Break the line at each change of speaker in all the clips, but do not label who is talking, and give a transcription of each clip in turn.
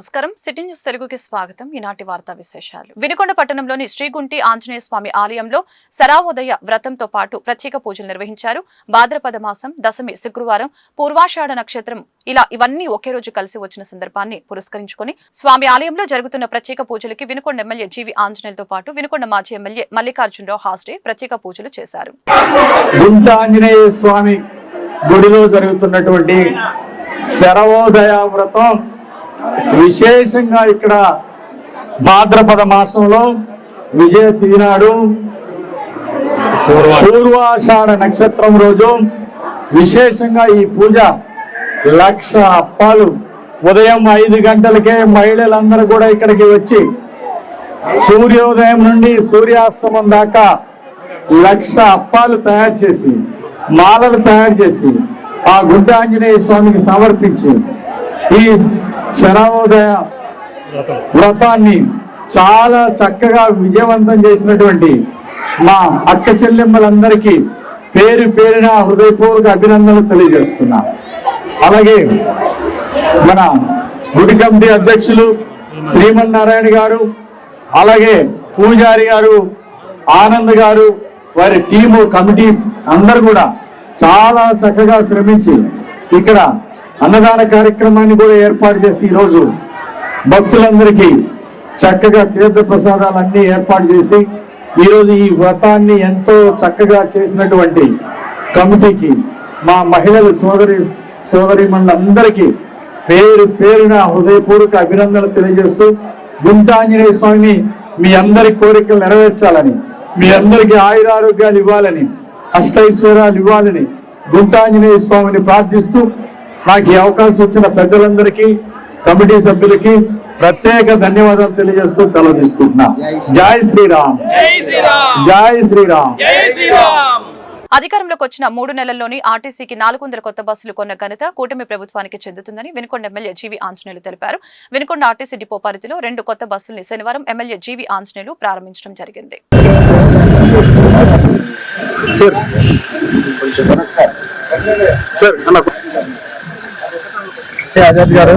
నమస్కారం. City news తెలుగుకి స్వాగతం. ఈనాటి వార్తా విశేషాలు. వినుకొండ పట్టణంలోని శ్రీగుంటి ఆంజనేయ స్వామి ఆలయంలో శరావోదయ వ్రతంతో పాటు ప్రత్యేక పూజలు నిర్వహించారు. భాద్రపద మాసం దశమి శుక్రవారం పూర్వాషాఢ నక్షత్రం ఇలా ఇవన్నీ ఒకే రోజు కలిసి వచ్చిన సందర్భాన్ని పురస్కరించుకుని స్వామి ఆలయంలో జరుగుతున్న ప్రత్యేక పూజలకి వినుకొండ ఎమ్మెల్యే జీవి ఆంజనేయులతో పాటు వినుకొండ మాజీ ఎమ్మెల్యే మల్లికార్జునరావు హాస్డే ప్రత్యేక పూజలు చేశారు.
స్వామి గుడిలో జరుగుతున్నటువంటి శరవోదయ వ్రతం విశేషంగా ఇక్కడ భాద్రపద మాసంలో విజయ తీనాడు పూర్వాషాఢ నక్షత్రం రోజు విశేషంగా ఈ పూజ లక్ష అప్పాలు. ఉదయం ఐదు గంటలకే మహిళలందరూ కూడా ఇక్కడికి వచ్చి సూర్యోదయం నుండి సూర్యాస్తమం దాకా లక్ష అప్పాలు తయారు చేసి మాలలు తయారు చేసి ఆ గుడ్డ ఆంజనేయ స్వామికి సమర్పించి ఈ శరావోదయ వ్రతాన్ని చాలా చక్కగా విజయవంతం చేసినటువంటి మా అక్క చెల్లెమ్మలందరికీ పేరు పేరిన హృదయపూర్వక అభినందనలు తెలియజేస్తున్నా. అలాగే మన గుడి కమిటీ అధ్యక్షులు శ్రీమన్నారాయణ గారు అలాగే పూజారి గారు ఆనంద్ గారు వారి టీము కమిటీ అందరు కూడా చాలా చక్కగా శ్రమించి ఇక్కడ అన్నదాన కార్యక్రమాన్ని కూడా ఏర్పాటు చేసి ఈరోజు భక్తులందరికీ చక్కగా తీర్థ ప్రసాదాలన్నీ ఏర్పాటు చేసి ఈరోజు ఈ వ్రతాన్ని ఎంతో చక్కగా చేసినటువంటి కమిటీకి మా మహిళలు సోదరి సోదరి అందరికీ పేరు పేరున హృదయపూర్వక అభినందనలు తెలియజేస్తూ గుంటాంజనేయ స్వామిని మీ అందరి కోరికలు నెరవేర్చాలని మీ అందరికీ ఆయురారోగ్యాలు ఇవ్వాలని అష్టైశ్వర్యాలు ఇవ్వాలని గుంటాంజనేయ స్వామిని ప్రార్థిస్తూ నాకు ఈ అవకాశం వచ్చిన పెద్దలందరికీ కమిటీ సభ్యులకి ప్రత్యేక ధన్యవాదాలు తెలియజేస్తూ సెలవు తీసుకుంటున్నా. జై శ్రీరామ్.
జై శ్రీరామ్.
జై శ్రీరామ్.
జై శ్రీరామ్.
అధికారంలోకి వచ్చిన మూడు నెలల్లోని ఆర్టీసీకి నాలుగు వందల కొత్త బస్సులు కొన్న ఘనత కూటమి ప్రభుత్వానికి చెందుతుందని వినుకొండ ఎమ్మెల్యే జీవి ఆంజనేయులు తెలిపారు. వినుకొండ ఆర్టీసీ డిపో పరిధిలో రెండు కొత్త బస్సుల్ని శనివారం ఎమ్మెల్యే జీవి ఆంజనేయులు ప్రారంభించడం జరిగింది.
సార్ సార్ అన్న ఆజాద్ గారు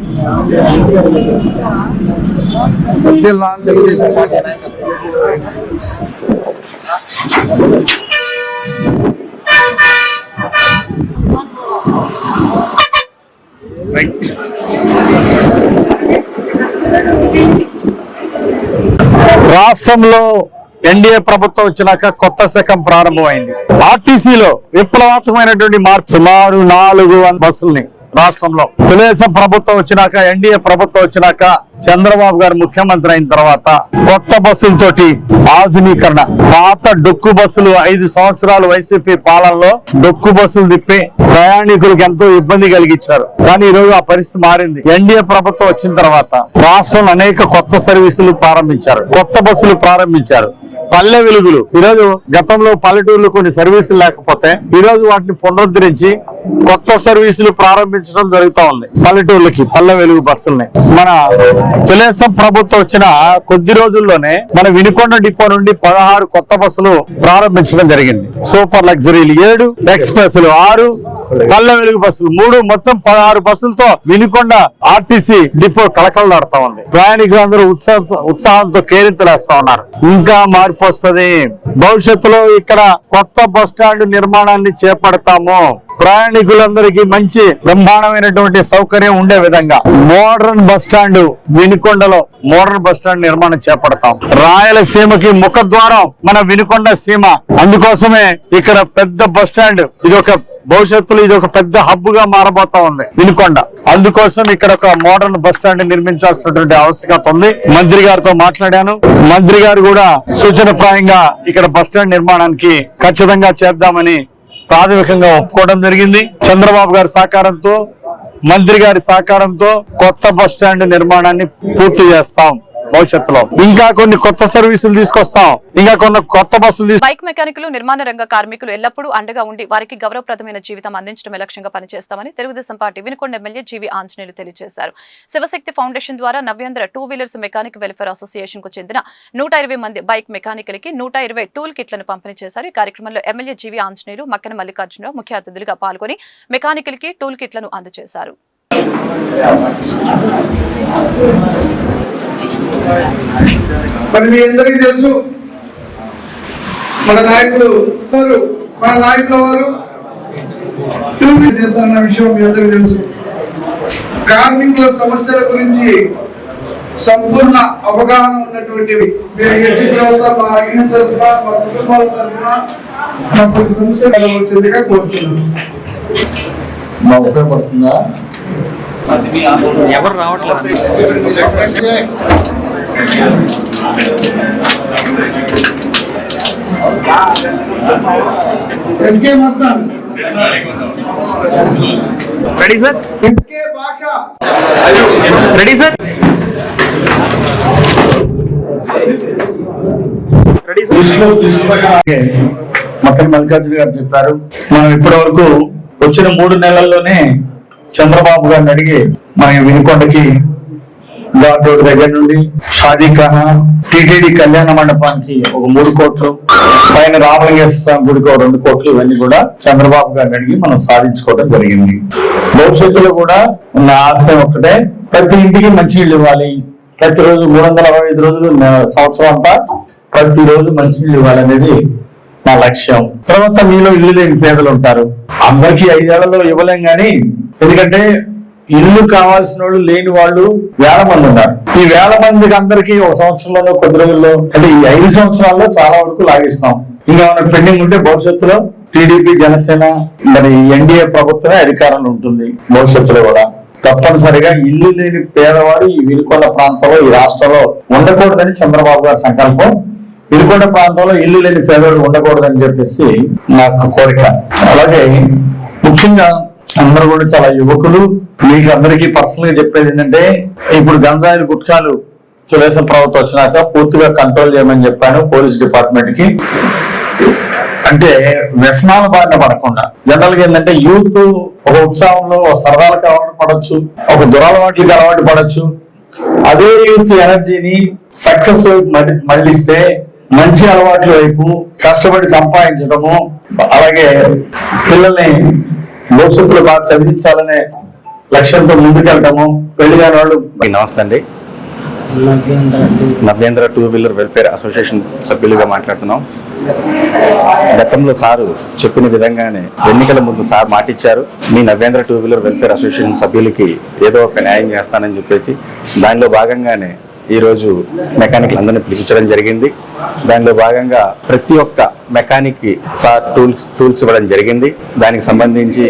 రాష్ట్రంలో ఎన్డీఏ ప్రభుత్వం వచ్చినాక కొత్త శకం ప్రారంభమైంది. ఆర్టీసీలో విప్లవాత్మకమైనటువంటి మార్పు. సుమారు నాలుగు వందల బస్సుల్ని రాష్ట్రంలో తెలుగుదేశం ప్రభుత్వం వచ్చినాక ఎన్డీఏ ప్రభుత్వం వచ్చినాక చంద్రబాబు గారు ముఖ్యమంత్రి అయిన తర్వాత కొత్త బస్సులతోటి ఆధునీకరణ పాత డొక్కు బస్సులు ఐదు సంవత్సరాలు వైసీపీ పాలనలో డొక్కు బస్సులు తిప్పి ప్రయాణికులకు ఎంతో ఇబ్బంది కలిగించారు. కానీ ఈ రోజు ఆ పరిస్థితి మారింది. ఎన్డీఏ ప్రభుత్వం వచ్చిన తర్వాత రాష్ట్రంలో అనేక కొత్త సర్వీసులు ప్రారంభించారు. కొత్త బస్సులు ప్రారంభించారు. పల్లె వెలుగులు. ఈరోజు గతంలో పల్లెటూరులో కొన్ని సర్వీసులు లేకపోతే ఈ రోజు వాటిని పునరుద్ధరించి కొత్త సర్వీసులు ప్రారంభించడం జరుగుతూ ఉంది. పల్లెటూర్లకి పల్లె వెలుగు బస్సుల్ని. మన తెలుగుదేశం ప్రభుత్వం వచ్చిన కొద్ది రోజుల్లోనే మన వినుకొండ డిపో నుండి పదహారు కొత్త బస్సులు ప్రారంభించడం జరిగింది. సూపర్ లగ్జరీలు ఏడు ఎక్స్ప్రెస్లు ఆరు కళ్ళ వెలుగు బస్సులు. మూడు మొత్తం పదహారు బస్సులతో వినుకొండ ఆర్టీసీ డిపో కలకలలాడుతా ఉంది. ప్రయాణికులందరూ ఉత్సాహంతో ఉత్సాహంతో కేరింతలేస్తా ఉన్నారు. ఇంకా మార్పు వస్తుంది. భవిష్యత్తులో ఇక్కడ కొత్త బస్ స్టాండ్ నిర్మాణాన్ని చేపడతాము. ప్రయాణికులందరికీ మంచి బ్రహ్మాండమైనటువంటి సౌకర్యం ఉండే విధంగా మోడర్న్ బస్ స్టాండ్ వినుకొండలో మోడర్న్ బస్ స్టాండ్ నిర్మాణం చేపడతాం. రాయలసీమకి ముఖద్వారం మన వినుకొండ సీమ. అందుకోసమే ఇక్కడ పెద్ద బస్ స్టాండ్ ఇది ఒక భవిష్యత్తులో ఇది ఒక పెద్ద హబ్గా మారబోతా ఉంది. వినుకొండ. అందుకోసం ఇక్కడ ఒక మోడర్న్ బస్ స్టాండ్ నిర్మించాల్సినటువంటి ఆవశ్యకత ఉంది. మంత్రి గారితో మాట్లాడాను. మంత్రి గారు కూడా సూచనప్రాయంగా ఇక్కడ బస్ స్టాండ్ నిర్మాణానికి ఖచ్చితంగా చేద్దామని ప్రాథమికంగా ఒప్పుకోవడం జరిగింది. చంద్రబాబు గారి సహకారంతో మంత్రి గారి సహకారంతో కొత్త బస్ స్టాండ్ నిర్మాణాన్ని పూర్తి చేస్తాం. భవిష్యత్తులో. ఇంకా కొన్ని కొత్త సర్వీసులు తీసుకొస్తాం. ఇంకా కొన్ని కొత్త బస్సులు
బైక్ మెకానికులు నిర్మాణ రంగ కార్మికులు ఎల్లప్పుడూ అండగా ఉండి వారికి గౌరవప్రదమైన జీవితం అందించడమే లక్ష్యంగా పనిచేస్తామని Telugu Desam party Vinukonda MLA GV Anjaneyulu తెలియజేశారు. శివశక్తి ఫౌండేషన్ ద్వారా Navyandhra two wheelers mechanic welfare అసోసియేషన్కు చెందిన నూట ఇరవై మంది బైక్ మెకానికులకి నూట ఇరవై టూల్ కిట్లను పంపిణీ చేశారు. ఈ కార్యక్రమంలో ఎమ్మెల్యే జీవి ఆంజనేయులు మక్కన మల్లికార్జునరావు ముఖ్య అతిథులుగా పాల్గొని మెకానికల్కి టూల్ కిట్లను అందజేశారు.
మరి మీ అందరికీ తెలుసు మన నాయకుడు సారు మన నాయకుల వారు చేస్తారన్న విషయం మీ అందరికీ తెలుసు. కార్మికుల సమస్యల గురించి సంపూర్ణ అవగాహన ఉన్నటువంటి మీరు ఈ తర్వాత మా అయిన తరఫున మా కుటుంబాల తరఫున మా కొన్ని సమస్యలు కలవలసిందిగా కోరుతున్నాను
మా ఉపయోగపడుతుందా
ఎవరు రావట్లేదు?
SK Mastan
ready sir
SK Basha.
Ready sir ready sir
Makkena Mallikarjuna garu చెప్పారు. మనం ఇప్పటి వరకు వచ్చిన మూడు నెలల్లోనే చంద్రబాబు గారిని అడిగి మన వినుకొండకి ఘాట్ రోడ్ దగ్గర నుండి షాదీఖానా టీటీడీ కళ్యాణ మండపానికి ఒక మూడు కోట్లు పైన రామలింగేశ్వర స్వామి గుడికి ఒక రెండు కోట్లు ఇవన్నీ కూడా చంద్రబాబు గారిని అడిగి మనం సాధించుకోవడం జరిగింది. భవిష్యత్తులో కూడా ఉన్న ఆశయం ఒక్కటే ప్రతి ఇంటికి మంచినీళ్ళు ఇవ్వాలి. ప్రతిరోజు మూడు వందల అరవై ఐదు రోజులు సంవత్సరం అంతా ప్రతిరోజు మంచినీళ్ళు ఇవ్వాలనేది నా లక్ష్యం. తర్వాత మీలో ఇల్లు లేని పేదలు ఉంటారు. అందరికీ ఐదేళ్ళలో ఇవ్వలేం కానీ ఎందుకంటే ఇల్లు కావాల్సిన వాళ్ళు లేని వాళ్ళు వేల మంది ఉన్నారు. ఈ వేల మందికి అందరికీ ఒక సంవత్సరంలోనో కొద్ది రోజుల్లో అంటే ఈ ఐదు సంవత్సరాల్లో చాలా వరకు లాగిస్తాం ఇంకా మనకు పెండింగ్ ఉంటే భవిష్యత్తులో టీడీపీ జనసేన మరి ఎన్డీఏ ప్రభుత్వమే అధికారంలో ఉంటుంది భవిష్యత్తులో కూడా. తప్పనిసరిగా ఇల్లు లేని పేదవాడు ఈ వినుకొండ ప్రాంతంలో ఈ రాష్ట్రంలో ఉండకూడదని చంద్రబాబు గారి సంకల్పం. వినుకొండ ప్రాంతంలో ఇల్లు లేని పేదవాడు ఉండకూడదని చెప్పేసి నాకు కోరిక. అలాగే ముఖ్యంగా అందరూ కూడా చాలా యువకులు. మీకు అందరికీ పర్సనల్గా చెప్పేది ఏంటంటే ఇప్పుడు గంజాయిలు గుట్కాలు తెలుగుదేశం ప్రభుత్వం వచ్చినాక పూర్తిగా కంట్రోల్ చేయమని చెప్పాను పోలీస్ డిపార్ట్మెంట్కి. అంటే వ్యసనాల బారిన పడకుండా. జనరల్గా ఏంటంటే యూత్ ఒక ఉత్సాహంలో ఒక సరదాలకు అలవాటు పడవచ్చు ఒక దురలవాట్లకి అలవాటు పడవచ్చు అదే యూత్ ఎనర్జీని సక్సెస్ వైపు మళ్ళిస్తే మంచి అలవాట్ల వైపు కష్టపడి సంపాదించడము అలాగే పిల్లల్ని భవిష్యత్తులో బాగా చదివించాలనే లక్ష్యంతో ముందుకెళ్తాము. పెళ్ళి కాని వాళ్ళు
నమస్తే అండి. Navyendra two wheeler welfare association సభ్యులుగా మాట్లాడుతున్నాం. గతంలో సారు చెప్పిన విధంగానే ఎన్నికల ముందు సార్ మాటిచ్చారు. మీ Navyandhra two wheeler welfare association సభ్యులకి ఏదో ఒక న్యాయం చేస్తానని చెప్పేసి దానిలో భాగంగానే ఈరోజు మెకానిక్లు అందరినీ పిలిపించడం జరిగింది. దానిలో భాగంగా ప్రతి ఒక్క మెకానిక్కి సార్ టూల్స్ టూల్స్ ఇవ్వడం జరిగింది. దానికి సంబంధించి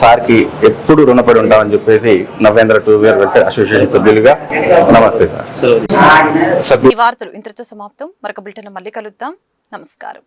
సార్కి ఎప్పుడు రుణపడి ఉంటామని చెప్పేసి Navyandhra two wheeler welfare association సభ్యులుగా నమస్తే సార్.
ఈ వార్తలు ఇంతటితో సమాప్తం. మరొక బులెటిన్ మళ్ళీ కలుద్దాం. నమస్కారం.